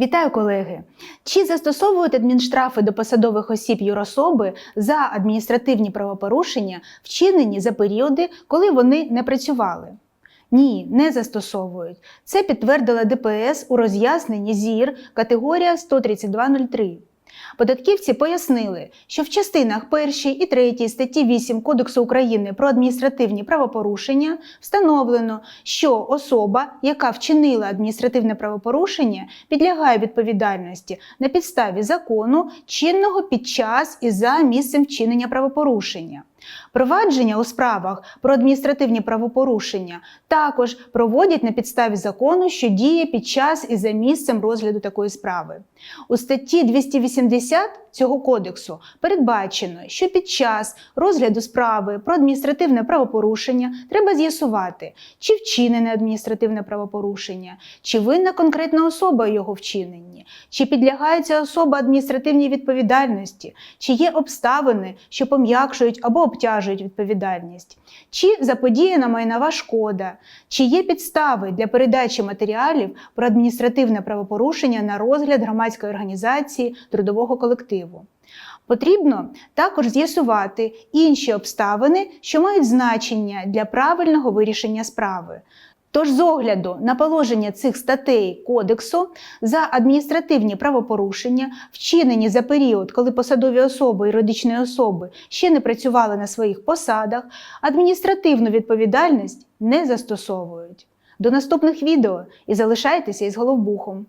Вітаю, колеги! Чи застосовують адмінштрафи до посадових осіб юрособи за адміністративні правопорушення, вчинені за періоди, коли вони не працювали? Ні, не застосовують. Це підтвердила ДПС у роз'ясненні ЗІР категорія 13203. Податківці пояснили, що в частинах 1 і 3 статті 8 Кодексу України про адміністративні правопорушення встановлено, що особа, яка вчинила адміністративне правопорушення, підлягає відповідальності на підставі закону, чинного під час і за місцем вчинення правопорушення. Провадження у справах про адміністративні правопорушення також проводять на підставі закону, що діє під час і за місцем розгляду такої справи. У статті 280 цього кодексу передбачено, що під час розгляду справи про адміністративне правопорушення треба з'ясувати, чи вчинене адміністративне правопорушення, чи винна конкретна особа його вчиненні, чи підлягає ця особа адміністративній відповідальності, чи є обставини, що пом'якшують або обтяжують відповідальність, чи заподіяна майнова шкода, чи є підстави для передачі матеріалів про адміністративне правопорушення на розгляд громадської організації трудового колективу. Потрібно також з'ясувати інші обставини, що мають значення для правильного вирішення справи. Тож, з огляду на положення цих статей Кодексу за адміністративні правопорушення, вчинені за період, коли посадові особи і юридичні особи ще не працювали на своїх посадах, адміністративну відповідальність не застосовують. До наступних відео і залишайтеся із головбухом.